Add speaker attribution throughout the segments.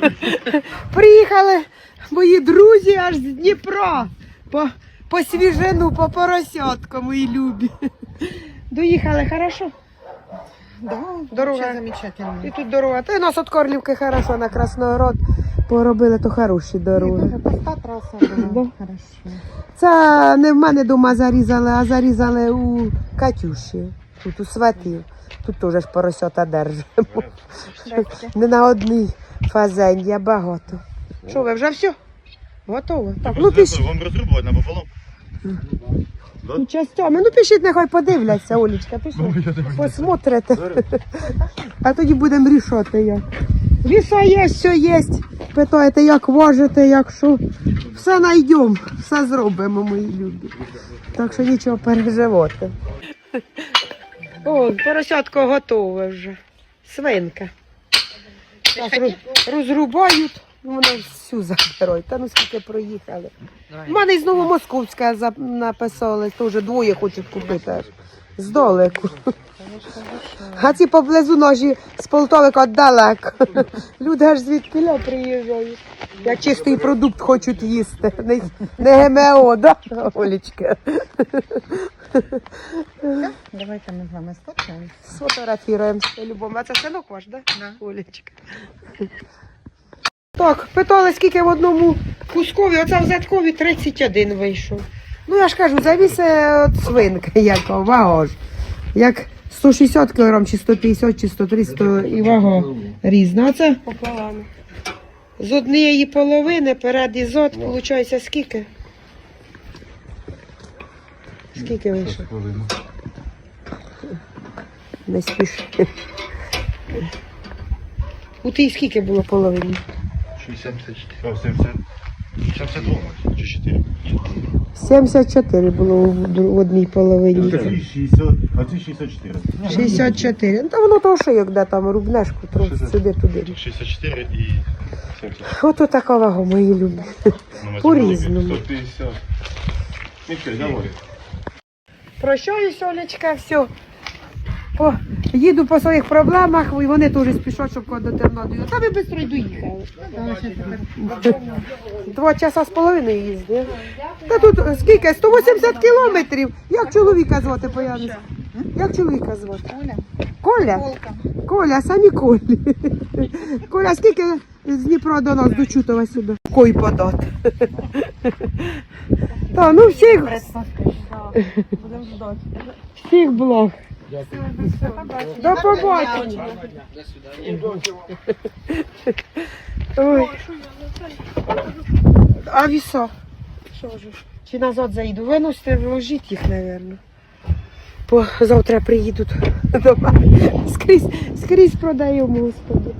Speaker 1: Приїхали мої друзі аж з Дніпра. По, по свіжину, по поросятку, мої любі. Доїхали, хорошо?
Speaker 2: Да,
Speaker 1: Дорога. І тут дорога. Та й нас от Корлівки хорошо на Красногород поробили, то хороші дороги.
Speaker 2: Траса була.
Speaker 1: Це не в мене вдома зарізали, а зарізали у Катюші. Тут у сватів. Тут теж ж поросята держимо. Не на одній фазенді, а багато. Що, ви вже все? Готово? Так, ну пішіть.
Speaker 3: Вам розрубувати на пополам?
Speaker 1: Ну, частями. Ну пишіть, нехай подивляться, Олічка, пишіть. Посмотрите. А тоді будемо рішати як. Віса є, що є. Питаєте, як важити, як що. Все знайдемо, все зробимо, мої любі. Так що нічого переживати. О, поросятко готове вже. Свинка. Так, роз- розрубають, ну, вона всю забирають. Та ну скільки проїхали. У мене знову московська написали, теж двоє хочуть купити. Здалеку. А ці поблизу ножі з Полтовика далеко. Люди аж звідки приїжджають. Як чистий продукт хочуть їсти. Не, не ГМО, да, Олічка?
Speaker 2: Давайте ми з вами сфоткаємо.
Speaker 1: Сфотографіруємося любому. А це синок ваш, да? Олечка. Так, питали, скільки в одному кускові, оце в задкові 31 вийшов. Ну я ж кажу, завісе от свинка, як вага ж. Як 160 кг, чи 150, чи 130 і вага різна. А це пополам. З однієї половини перед і зод, виходить, скільки? Скільки вийшло? Не спіши. У тій скільки було половині?
Speaker 3: 70, о, 70, 72 чи 4?
Speaker 1: 74 було в одній половині.
Speaker 3: 60, а це 64.
Speaker 1: 64. Ну, Та воно то шийок, де там рубнешку трохи сюди туди.
Speaker 3: 64 і 70.
Speaker 1: Ото така вага, мої любі.
Speaker 3: Ну,
Speaker 1: По-різному.
Speaker 3: 150. Нічого, давай.
Speaker 1: Прощаюсь, Олечка, все. По, їду по своїх проблемах, і вони теж спішать, щоб до Тернопіля. Та ви швидко доїхали. Два часа з половиною їздив. Та тут скільки? 180 кілометрів. Як чоловіка звати, поясню? Як чоловіка звати?
Speaker 2: Оля,
Speaker 1: Коля? Коля, самі Колі. Коля, скільки з Дніпра до нас до Чутова сюди? Кой подати. Та, ну всіх,
Speaker 2: Будемо ждати.
Speaker 1: всіх благ. До побачення. Ой. А віса? Що ж? Чи назад заїду? Виносите, вложіть їх, мабуть. Бо завтра приїдуть до мене. Скрізь, скрізь продаємо, господи.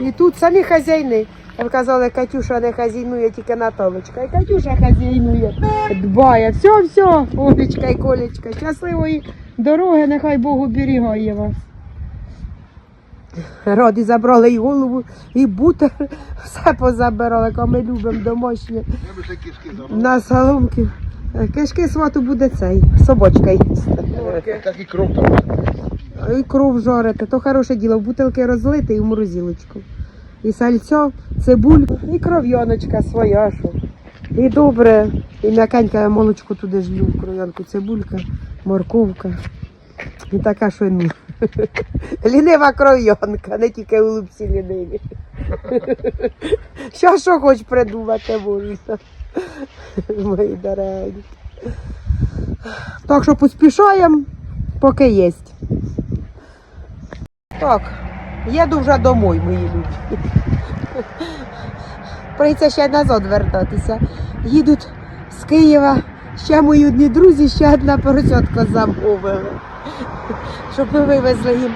Speaker 1: І тут самі хазяйни. Казали, Катюша не хазяйнує, тільки Наталочка. І Катюша хазяйнує, дбає. Все, все, Олечка і Колечка. Щасливої дороги, нехай Бог оберігає вас. Раді забрали і голову, і бутер, все позабирали, яка ми любимо домашнє. На соломки. Кишки свату буде цей, собачка їсти.
Speaker 3: Так і кров там.
Speaker 1: І кров жарити, то хороше діло, в бутилки розлити і в морозилочку. І сальцо, цибульку, і кров'яночка своя. Що. І добре, і м'якеньке я молочко туди ж лю, кров'янку, цибулька, морковка. І така, що ну. Лінива кров'янка, не тільки улипці ліниві. Що, що хоч придумати можна. Мої дорогенькі. Так що поспішаємо, поки є. Так, їду вже домой, мої любі. Прийдеться ще назад вертатися. Їдуть з Києва. Ще мої одні друзі, ще одна поросятка замовили. Щоб ми вивезли їм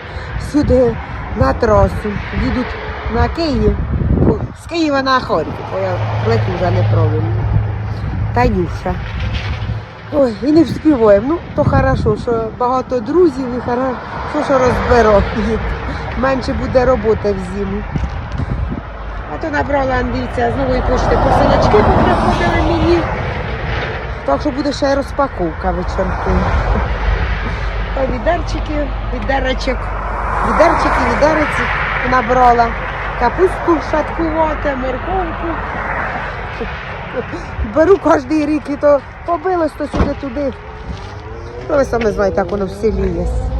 Speaker 1: сюди на трасу. Їдуть на Київ. З Києва на Харків, бо я летю вже неправильно. Танюша. Ой, і не вспіваємо. Ну, то хорошо, що багато друзів і хорошо, що розбирають. Менше буде роботи в зиму. А то набрала Андрійця з нової пошти посилочки, приходили мені. Так що буде ще розпаковка вечірку. Та відерчики, відеречок, відерчики, відереці набрала. капустку шаткувати, морковку. Беру кожен рік і то побилось то сюди туди. Ну, ви самі знаєте, як воно в селі є.